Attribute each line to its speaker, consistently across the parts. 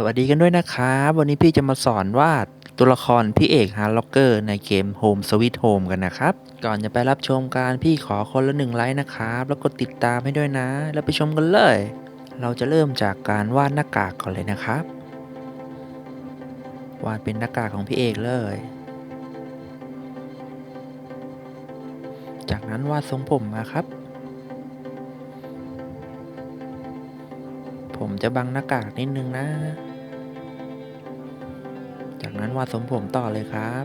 Speaker 1: สวัสดีกันด้วยนะครับ วันนี้พี่จะมาสอนวาดตัวละครพี่เอกฮาร์ล็อกเกอร์ในเกม Home Sweet Home กันนะครับ ก่อนจะไปรับชมการพี่ขอคนละหนึ่งไลค์นะครับ แล้วกดติดตามให้ด้วยนะ แล้วไปชมกันเลย เราจะเริ่มจากการวาดหน้ากากก่อนเลยนะครับ วาดเป็นหน้ากากของพี่เอกเลย จากนั้นวาดทรงผมมาครับผมจะบังหน้ากากนิดนึงนะ นั้นวาดทรงผมต่อเลยครับ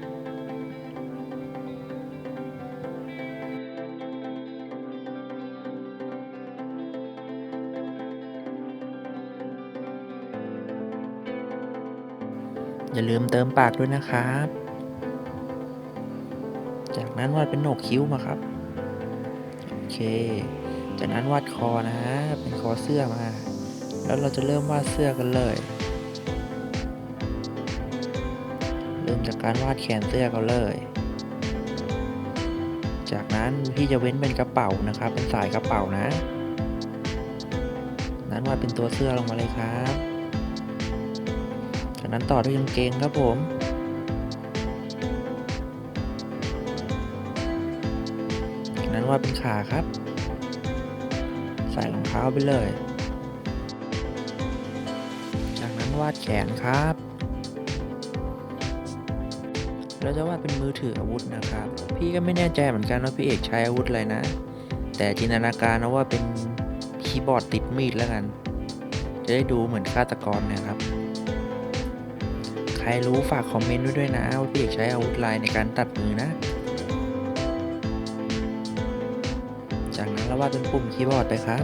Speaker 1: อย่าลืมเติมปากด้วยนะครับ จากนั้นวาดเป็นโหนกคิ้วมาครับ โอเค จากนั้นวาดคอนะฮะ เป็นคอเสื้อมา แล้วเราจะเริ่มวาดเสื้อกันเลย เริ่มจากการวาดแขนเสื้อกันเลย จากนั้นพี่จะเว้นเป็นกระเป๋านะครับ เป็นสายกระเป๋านะ นั้นวาดเป็นตัวเสื้อลงมาเลยครับ จากนั้นต่อด้วยกางเกงครับผมจากนั้นวาดเป็นขาครับ ใส่รองเท้าไปเลย จากนั้นวาดแขนครับ เราจะวาดเป็นมือถืออาวุธนะครับ พี่ก็ไม่แน่ใจเหมือนกันว่าพี่เอกใช้อาวุธอะไรนะ แต่จินตนาการนะว่าเป็นคีย์บอร์ดติดมีดแล้วกัน จะได้ดูเหมือนฆาตกรนะครับ ใครรู้ฝากคอมเมนต์ไว้ด้วยนะว่าพี่เอกใช้อาวุธอะไรในการตัดมือนะ จากนั้นเราวาดเป็นปุ่มคีย์บอร์ดไปครับ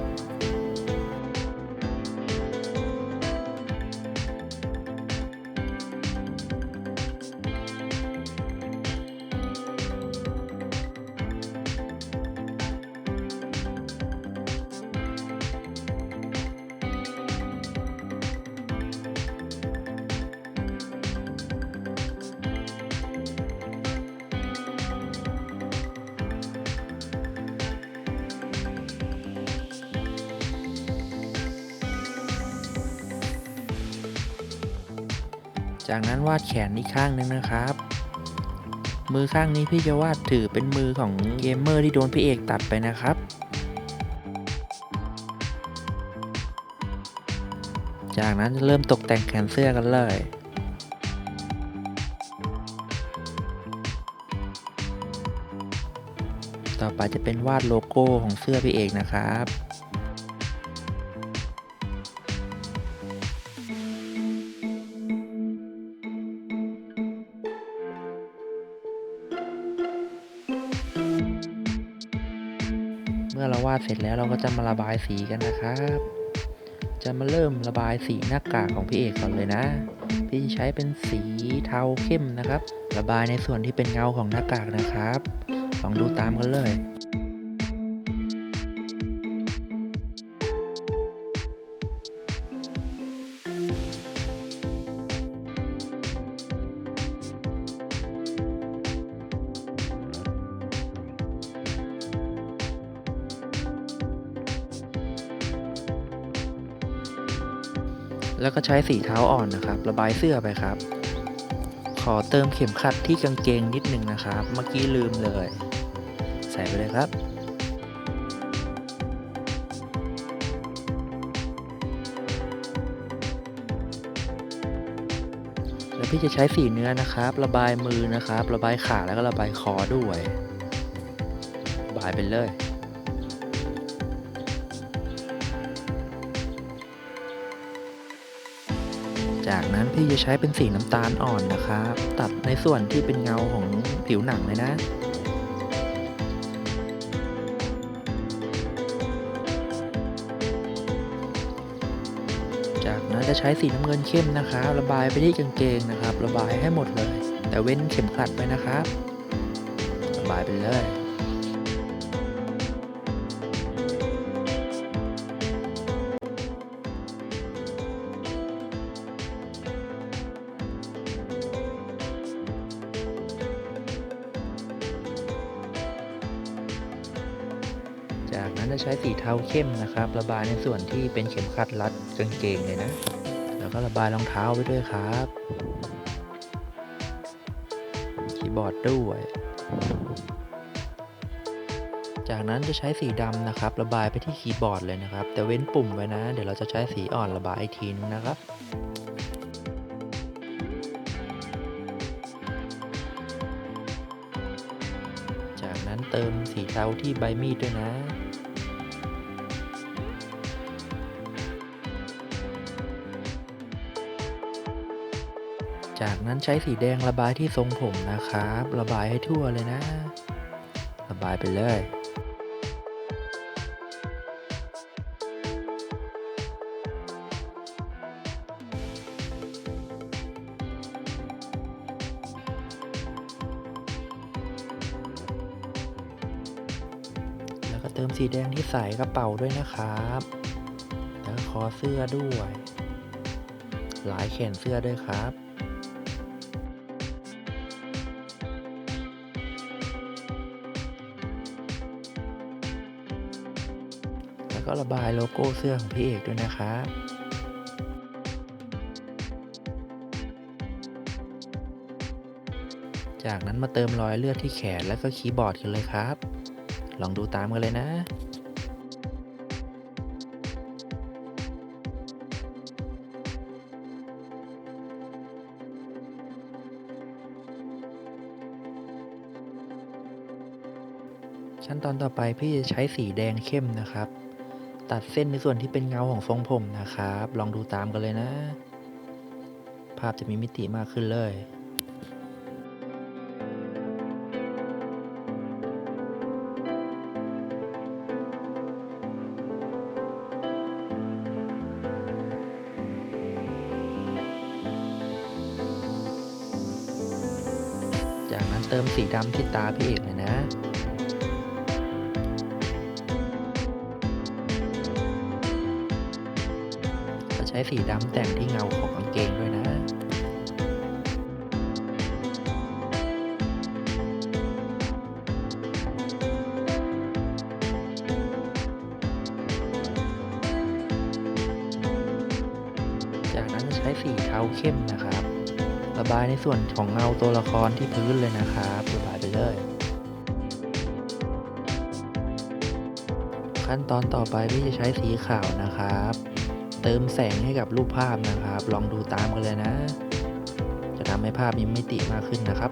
Speaker 1: จากนั้นวาดแขนอีกข้างหนึ่งนะครับ มือข้างนี้พี่จะวาดถือเป็นมือของเกมเมอร์ที่โดนพี่เอกตัดไปนะครับ จากนั้นจะเริ่มตกแต่งแขนเสื้อกันเลยต่อไปจะเป็นวาดโลโก้ของเสื้อพี่เอกนะครับ เราวาดเสร็จแล้วเราก็จะมาระบายสีกันนะครับ จะมาเริ่มระบายสีหน้ากากของพี่เอกก่อนเลยนะ พี่ใช้เป็นสีเทาเข้มนะครับ ระบายในส่วนที่เป็นเงาของหน้ากากนะครับ ลองดูตามกันเลย แล้วก็ใช้สีเท้าอ่อนนะครับ ระบายเสื้อไปครับ ขอเติมเข็มขัดที่กางเกงนิดนึงนะครับ เมื่อกี้ลืมเลย ใส่ไปเลยครับแล้วพี่จะใช้สีเนื้อนะครับ ระบายมือนะครับ ระบายขาแล้วก็ระบายคอด้วย บายไปเลย จากนั้นพี่จะใช้เป็นสีน้ำตาลอ่อนนะครับ ตัดในส่วนที่เป็นเงาของผิวหนังเลยนะจากนั้นจะใช้สีน้ำเงินเข้มนะครับ ระบายไปที่กางเกงนะครับ ระบายให้หมดเลย แต่เว้นเข็มขัดไปนะครับ ระบายไปเลย จากนั้นจะใช้สีเทาเข้มนะครับ ระบายในส่วนที่เป็นเข็มขัดรัดกางเกงเลยนะ แล้วก็ระบายรองเท้าไปด้วยครับคีย์บอร์ดด้วยจากนั้นจะใช้สีดำนะครับ ระบายไปที่คีย์บอร์ดเลยนะครับ แต่เว้นปุ่มไว้นะ เดี๋ยวเราจะใช้สีอ่อนระบายอีกทีนึงนะครับ จากนั้นเติมสีเทาที่ใบมีดด้วยนะ จากนั้นใช้สีแดงระบายที่ทรงผมนะครับ ระบายให้ทั่วเลยนะ ระบายไปเลยแล้วก็เติมสีแดงที่ใส่กระเป๋าด้วยนะครับ แล้วคอเสื้อด้วย หลายแขนเสื้อด้วยครับ แล้วก็ระบายโลโก้เสื้อของพี่เอกด้วยนะครับจากนั้นมาเติมรอยเลือดที่แขนแล้วก็คีย์บอร์ดกันเลยครับ ลองดูตามกันเลยนะ ขั้นตอนต่อไปพี่จะใช้สีแดงเข้มนะครับ ตัดเส้นในส่วนที่เป็นเงาของทรงผมนะครับ ลองดูตามกันเลยนะ ภาพจะมีมิติมากขึ้นเลยจากนั้นเติมสีดำที่ตาพี่เอกเลยนะ ช้สีดำแต่งที่เงาของกางเกงด้วยนะจากนั้นใช้สีเทาเข้มนะครับ ระบายในส่วนของเงาตัวละครที่พื้นเลยนะครับระบายไปเลย ขั้นตอนต่อไปพี่จะใช้สีขาวนะครับ เติมแสงให้กับรูปภาพนะครับ ลองดูตามกันเลยนะ จะทำให้ภาพมีมิติมากขึ้นนะครับ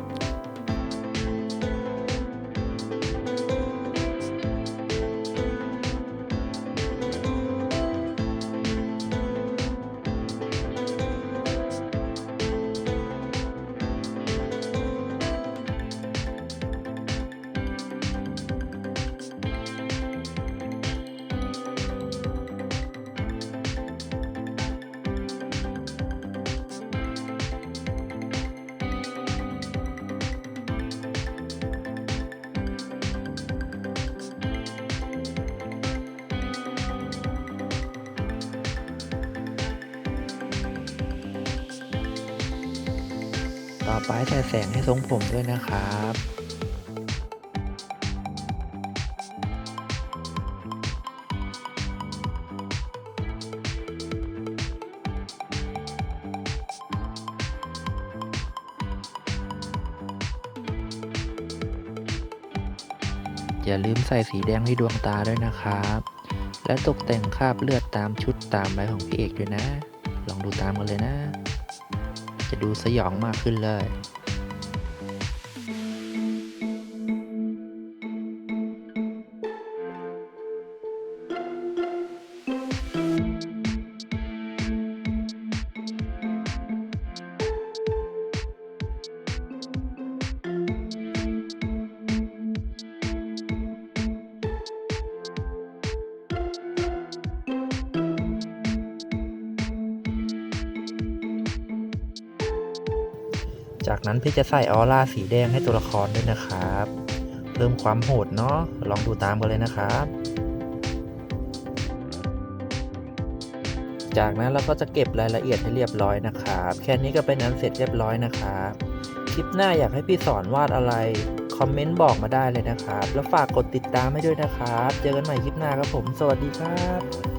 Speaker 1: ต่อไปใส่แสงให้ทรงผมด้วยนะครับอย่าลืมใส่สีแดงที่ดวงตาด้วยนะครับ และตกแต่งคราบเลือดตามชุดตามใบของพี่เอกด้วยนะ ลองดูตามกันเลยนะ จะดูสยองมากขึ้นเลย จากนั้นพี่จะใส่ออร่าสีแดงให้ตัวละครด้วยนะครับ เริ่มความโหดเนาะลองดูตามกันเลยนะครับ จากนั้นเราก็จะเก็บรายละเอียดให้เรียบร้อยนะครับ แค่นี้ก็เป็นอันเสร็จเรียบร้อยนะครับคลิปหน้าอยากให้พี่สอนวาดอะไรคอมเมนต์บอกมาได้เลยนะครับ แล้วฝากกดติดตามให้ด้วยนะครับ เจอกันใหม่คลิปหน้าครับผม สวัสดีครับ